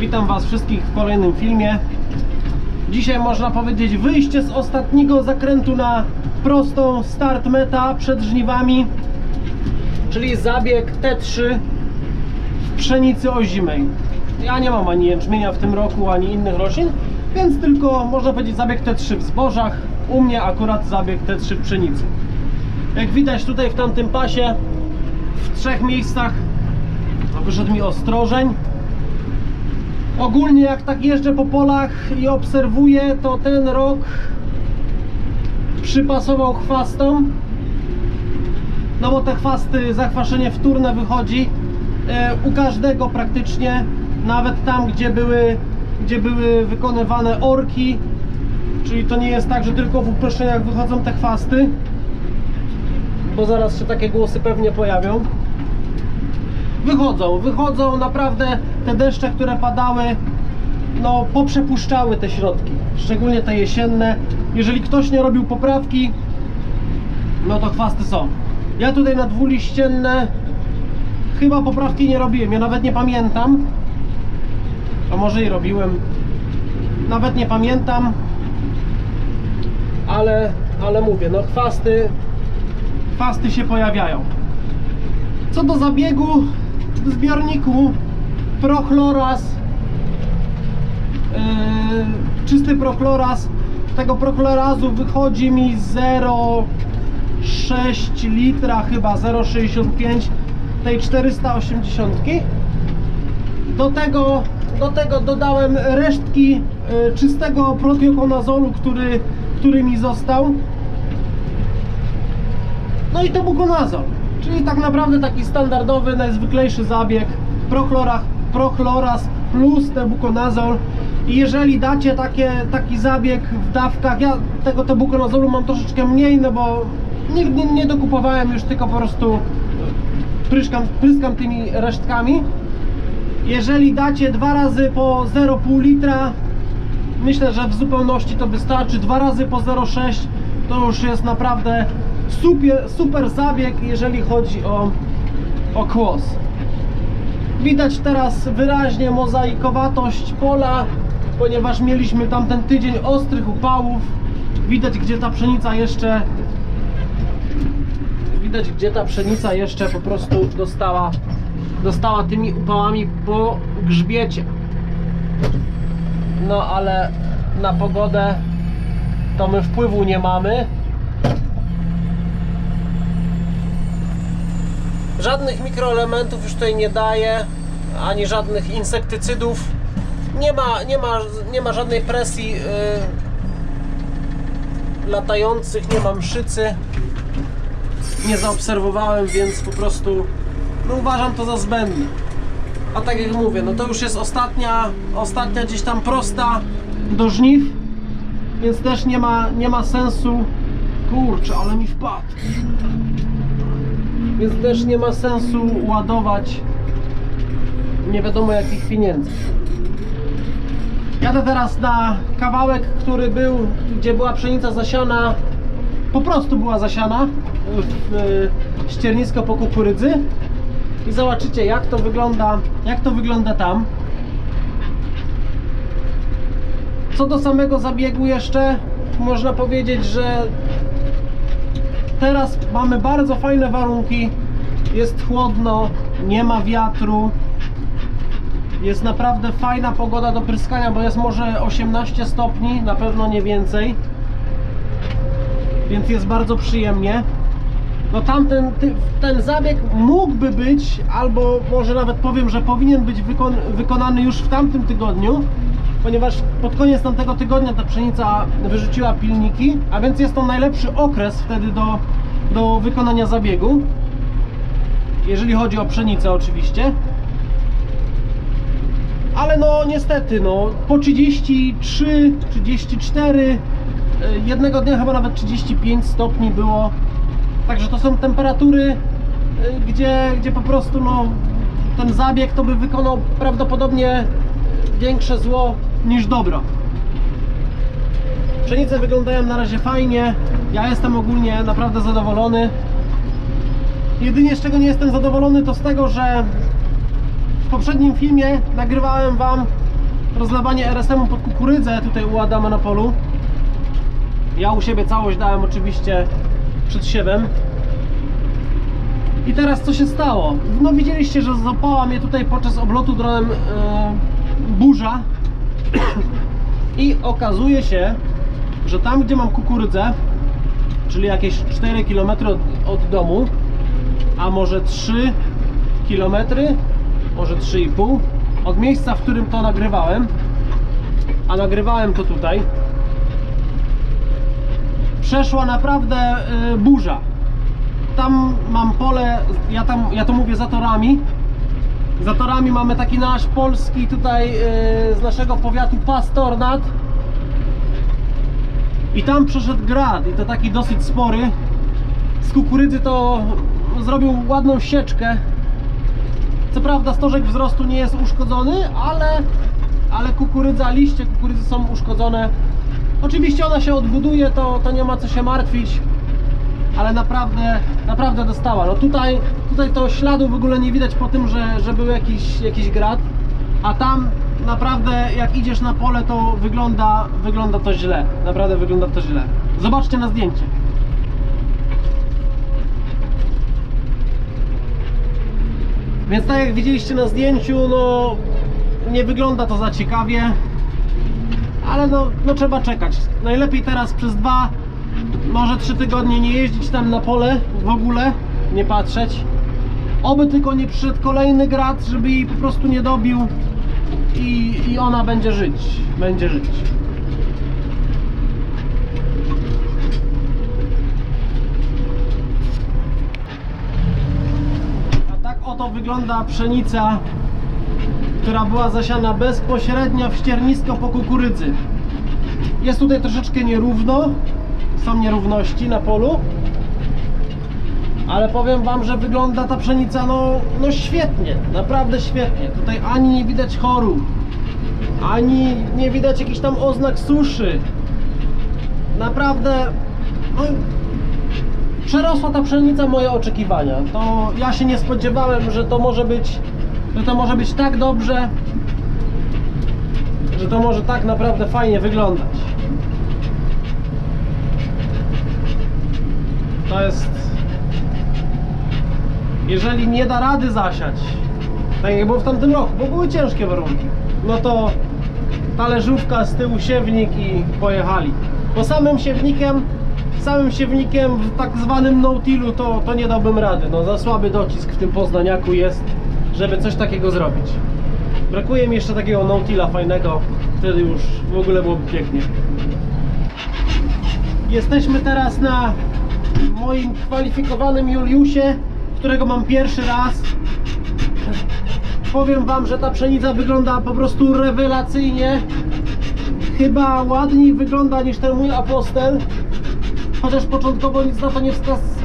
Witam Was wszystkich w kolejnym filmie. Dzisiaj można powiedzieć wyjście z ostatniego zakrętu na prostą start meta przed żniwami, czyli zabieg T3 w pszenicy ozimej. Ja nie mam ani jęczmienia w tym roku, ani innych roślin, więc tylko można powiedzieć zabieg T3 w zbożach. U mnie akurat zabieg T3 w pszenicy. Jak widać tutaj w tamtym pasie w trzech miejscach wyszedł mi ostrożeń. Ogólnie jak tak jeżdżę po polach i obserwuję, to ten rok przypasował chwastom. No bo te chwasty, zakwaszenie wtórne wychodzi e, u każdego praktycznie, nawet tam gdzie były, gdzie były wykonywane orki. Czyli to nie jest tak, że tylko w uproszczeniach wychodzą te chwasty, bo zaraz się takie głosy pewnie pojawią wychodzą, wychodzą naprawdę te deszcze, które padały, no poprzepuszczały te środki, szczególnie te jesienne. Jeżeli ktoś nie robił poprawki, no to chwasty są. Ja tutaj na dwuliścienne chyba poprawki nie robiłem, ja nawet nie pamiętam. A może i robiłem. Nawet nie pamiętam. Ale, ale mówię, no chwasty, chwasty się pojawiają. Co do zabiegu w zbiorniku prochloraz yy, czysty prochloraz tego prochlorazu wychodzi mi 0,6 litra chyba 0,65 tej 480 do tego, do tego dodałem resztki yy, czystego protiokonazolu, który, który mi został. No i to bukonazol, czyli tak naprawdę taki standardowy, najzwyklejszy zabieg prochlora, prochloraz plus tebukonazol i jeżeli dacie takie, taki zabieg w dawkach, ja tego tebukonazolu mam troszeczkę mniej, no bo nigdy nie, nie dokupowałem już, tylko po prostu pryskam, pryskam tymi resztkami jeżeli dacie dwa razy po 0,5 litra myślę, że w zupełności to wystarczy. Dwa razy po 0,6 to już jest naprawdę super, super zabieg, jeżeli chodzi o, o kłos. Widać teraz wyraźnie mozaikowatość pola, ponieważ mieliśmy tamten tydzień ostrych upałów. Widać, gdzie ta pszenica jeszcze widać, gdzie ta pszenica jeszcze po prostu dostała, dostała tymi upałami po grzbiecie. No ale na pogodę to my wpływu nie mamy. Żadnych mikroelementów już tutaj nie daje, ani żadnych insektycydów. Nie ma, nie ma, nie ma żadnej presji yy, latających, nie ma mszycy. Nie zaobserwowałem, więc po prostu no uważam to za zbędne. A tak jak mówię, no to już jest ostatnia, ostatnia gdzieś tam prosta do żniw, więc też nie ma, nie ma sensu. Kurczę, ale mi wpadł. Więc też nie ma sensu ładować nie wiadomo jakich pieniędzy. Jadę teraz na kawałek, który był, gdzie była pszenica zasiana, po prostu była zasiana w e, ściernisko po kukurydzy i zobaczycie jak to wygląda, jak to wygląda tam. Co do samego zabiegu jeszcze można powiedzieć, że teraz mamy bardzo fajne warunki. Jest chłodno, nie ma wiatru. Jest naprawdę fajna pogoda do pryskania, bo jest może 18 stopni, na pewno nie więcej. Więc jest bardzo przyjemnie. No tamten ten zabieg mógłby być, albo może nawet powiem, że powinien być wykon, wykonany już w tamtym tygodniu, ponieważ pod koniec tamtego tygodnia ta pszenica wyrzuciła pilniki, a więc jest to najlepszy okres wtedy do, do wykonania zabiegu. Jeżeli chodzi o pszenicę oczywiście. Ale no niestety, no po 33, 34, y, jednego dnia chyba nawet 35 stopni było. Także to są temperatury, y, gdzie, gdzie po prostu no, ten zabieg to by wykonał prawdopodobnie większe zło niż dobro. Pszenice wyglądają na razie fajnie. Ja jestem ogólnie naprawdę zadowolony. Jedynie z czego nie jestem zadowolony to z tego, że w poprzednim filmie nagrywałem Wam rozlewanie RSM-u pod kukurydzę tutaj u Adama na polu. Ja u siebie całość dałem oczywiście przed siewem. I teraz co się stało? No widzieliście, że złapała mnie tutaj podczas oblotu dronem e, burza. I okazuje się, że tam gdzie mam kukurydzę, czyli jakieś 4 km od, od domu, a może 3 km, może 3,5 od miejsca, w którym to nagrywałem, a nagrywałem to tutaj, przeszła naprawdę y, burza. Tam mam pole, ja, tam, ja to mówię za torami. Za torami mamy taki nasz polski tutaj y, z naszego powiatu pas tornad. I tam przeszedł grad i to taki dosyć spory. Z kukurydzy to zrobił ładną sieczkę. Co prawda stożek wzrostu nie jest uszkodzony, ale, ale kukurydza, liście kukurydzy są uszkodzone. Oczywiście ona się odbuduje, to, to nie ma co się martwić, ale naprawdę, naprawdę dostała. No tutaj, tutaj to śladu w ogóle nie widać po tym, że, że był jakiś, jakiś grad, a tam naprawdę jak idziesz na pole, to wygląda, wygląda to źle. Naprawdę wygląda to źle. Zobaczcie na zdjęcie. Więc tak jak widzieliście na zdjęciu, no nie wygląda to za ciekawie, ale no, no trzeba czekać. Najlepiej teraz przez dwa, może trzy tygodnie nie jeździć tam na pole w ogóle, nie patrzeć. Oby tylko nie przyszedł kolejny grad, żeby jej po prostu nie dobił i, i ona będzie żyć, będzie żyć. A tak oto wygląda pszenica, która była zasiana bezpośrednio w ściernisko po kukurydzy. Jest tutaj troszeczkę nierówno, są nierówności na polu, ale powiem Wam, że wygląda ta pszenica no, no świetnie, naprawdę świetnie. Tutaj ani nie widać chorób, ani nie widać jakichś tam oznak suszy. Naprawdę no, przerosła ta pszenica moje oczekiwania. To ja się nie spodziewałem, że to może być, że to może być tak dobrze, że to może tak naprawdę fajnie wyglądać. To jest jeżeli nie da rady zasiać, tak jak było w tamtym roku, bo były ciężkie warunki, no to talerzówka z tyłu siewnik i pojechali. Bo samym siewnikiem, samym siewnikiem w tak zwanym no-tillu to, to nie dałbym rady. No za słaby docisk w tym poznaniaku jest, żeby coś takiego zrobić. Brakuje mi jeszcze takiego no-tilla fajnego, wtedy już w ogóle byłoby pięknie. Jesteśmy teraz na moim kwalifikowanym Juliusie, którego mam pierwszy raz. Powiem Wam, że ta pszenica wygląda po prostu rewelacyjnie. Chyba ładniej wygląda niż ten mój apostel. Chociaż początkowo nic na to nie,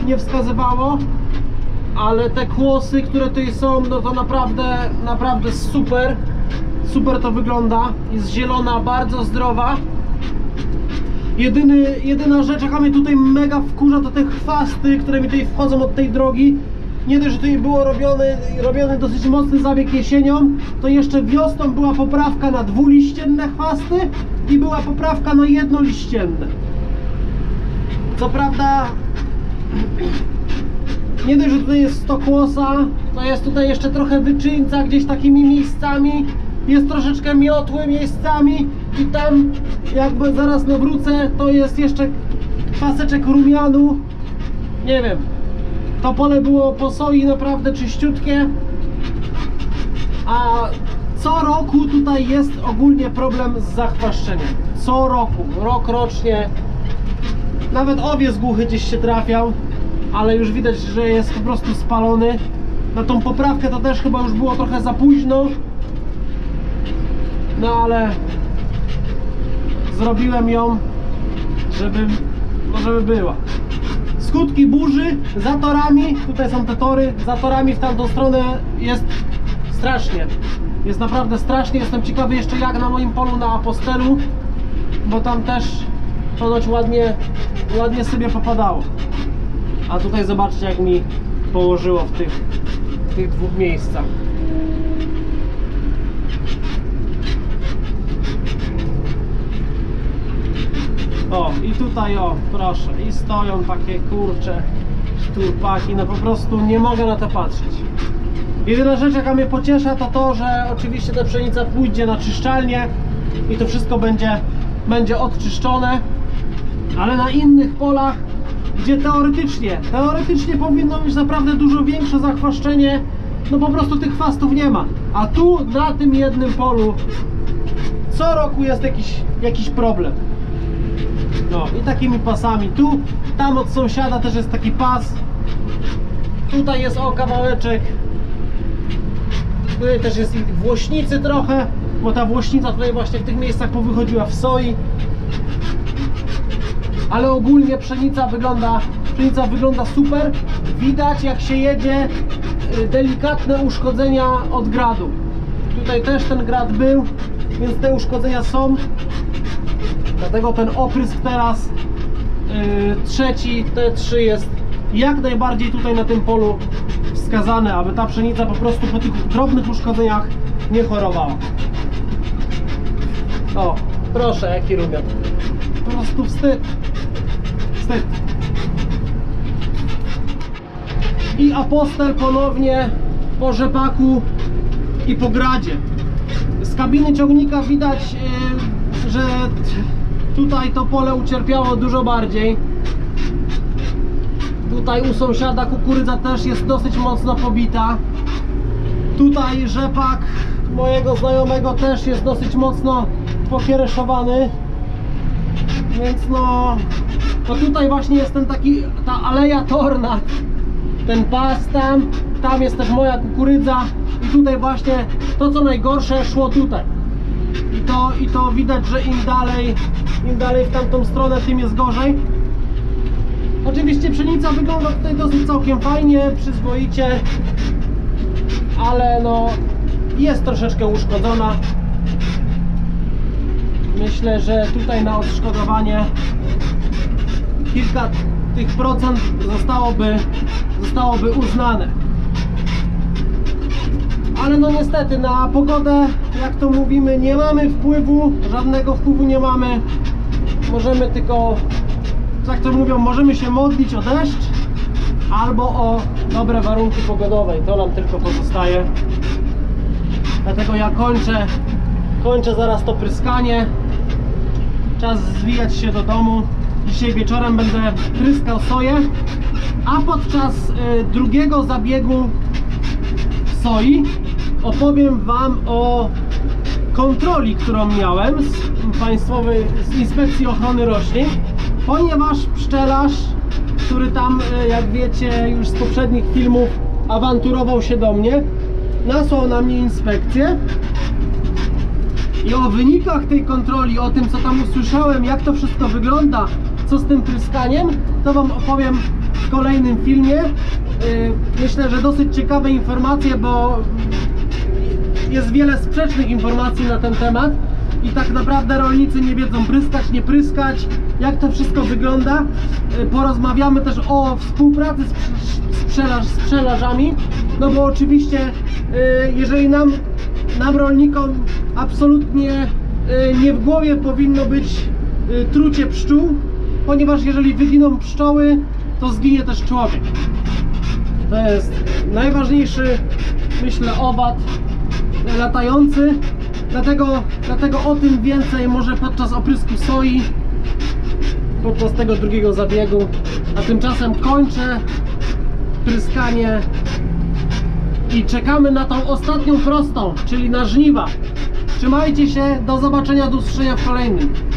nie wskazywało. Ale te kłosy, które tutaj są, no to naprawdę, naprawdę super. Super to wygląda. Jest zielona, bardzo zdrowa. Jedyny, jedyna rzecz, jaka mnie tutaj mega wkurza, to te chwasty, które mi tutaj wchodzą od tej drogi. Nie dość, że tutaj było robiony, dosyć mocny zabieg jesienią, to jeszcze wiosną była poprawka na dwuliścienne chwasty i była poprawka na jednoliścienne. Co prawda, nie dość, że tutaj jest stokłosa, to jest tutaj jeszcze trochę wyczyńca gdzieś takimi miejscami. Jest troszeczkę miotły miejscami i tam jakby zaraz nawrócę, to jest jeszcze paseczek rumianu. Nie wiem. To pole było po soi naprawdę czyściutkie. A co roku tutaj jest ogólnie problem z zachwaszczeniem. Co roku, rok rocznie. Nawet owiec głuchy gdzieś się trafiał, ale już widać, że jest po prostu spalony. Na tą poprawkę to też chyba już było trochę za późno. No ale zrobiłem ją, żeby, no żeby była. Skutki burzy za torami, tutaj są te tory, za torami w tamtą stronę jest strasznie. Jest naprawdę strasznie. Jestem ciekawy jeszcze jak na moim polu na Apostelu, bo tam też ponoć ładnie, ładnie sobie popadało. A tutaj zobaczcie jak mi położyło w tych, w tych dwóch miejscach. Tutaj o, proszę, i stoją takie kurcze szturpaki, no po prostu nie mogę na to patrzeć. Jedyna rzecz jaka mnie pociesza to to, że oczywiście ta pszenica pójdzie na czyszczalnię i to wszystko będzie, będzie odczyszczone, ale na innych polach, gdzie teoretycznie, teoretycznie powinno być naprawdę dużo większe zachwaszczenie, no po prostu tych chwastów nie ma. A tu na tym jednym polu co roku jest jakiś, jakiś problem. No i takimi pasami. Tu, tam od sąsiada też jest taki pas. Tutaj jest o kawałeczek. Tutaj też jest włośnicy trochę, bo ta włośnica tutaj właśnie w tych miejscach powychodziła w soi. Ale ogólnie pszenica wygląda, pszenica wygląda super. Widać jak się jedzie y, delikatne uszkodzenia od gradu. Tutaj też ten grad był, więc te uszkodzenia są. Dlatego ten oprysk teraz yy, trzeci T3 jest jak najbardziej tutaj na tym polu wskazany, aby ta pszenica po prostu po tych drobnych uszkodzeniach nie chorowała. O, proszę, jaki rumian. Po prostu wstyd. Wstyd. I apostel ponownie po rzepaku i po gradzie. Z kabiny ciągnika widać, yy, że tutaj to pole ucierpiało dużo bardziej. Tutaj u sąsiada kukurydza też jest dosyć mocno pobita. Tutaj rzepak mojego znajomego też jest dosyć mocno pokiereszowany. Więc no, to tutaj właśnie jest ten taki, ta aleja torna. Ten pas tam, tam jest też moja kukurydza i tutaj właśnie to co najgorsze szło tutaj. I to, i to widać, że im dalej, im dalej w tamtą stronę, tym jest gorzej. Oczywiście pszenica wygląda tutaj dosyć całkiem fajnie, przyzwoicie, ale no jest troszeczkę uszkodzona. Myślę, że tutaj na odszkodowanie kilka tych procent zostałoby, zostałoby uznane. Ale no niestety na pogodę, jak to mówimy, nie mamy wpływu, żadnego wpływu nie mamy. Możemy tylko, jak to mówią, możemy się modlić o deszcz albo o dobre warunki pogodowe i to nam tylko pozostaje. Dlatego ja kończę, kończę zaraz to pryskanie. Czas zwijać się do domu. Dzisiaj wieczorem będę pryskał soję, a podczas y, drugiego zabiegu soi opowiem Wam o kontroli, którą miałem z Państwowej z Inspekcji Ochrony Roślin, ponieważ pszczelarz, który tam, y, jak wiecie już z poprzednich filmów, awanturował się do mnie, nasłał na mnie inspekcję i o wynikach tej kontroli, o tym co tam usłyszałem, jak to wszystko wygląda, co z tym pryskaniem, to Wam opowiem w kolejnym filmie. Yy, Myślę, że dosyć ciekawe informacje, bo jest wiele sprzecznych informacji na ten temat i tak naprawdę rolnicy nie wiedzą pryskać, nie pryskać, jak to wszystko wygląda. Yy, Porozmawiamy też o współpracy z, pszczelarzami, no bo oczywiście yy, jeżeli nam nam rolnikom absolutnie y, nie w głowie powinno być trucie pszczół, ponieważ jeżeli wyginą pszczoły, to zginie też człowiek. To jest najważniejszy, myślę, owad latający. Dlatego, dlatego o tym więcej może podczas oprysku soi, podczas tego drugiego zabiegu. A tymczasem kończę pryskanie i czekamy na tą ostatnią prostą, czyli na żniwa. Trzymajcie się, do zobaczenia, do usłyszenia w kolejnym.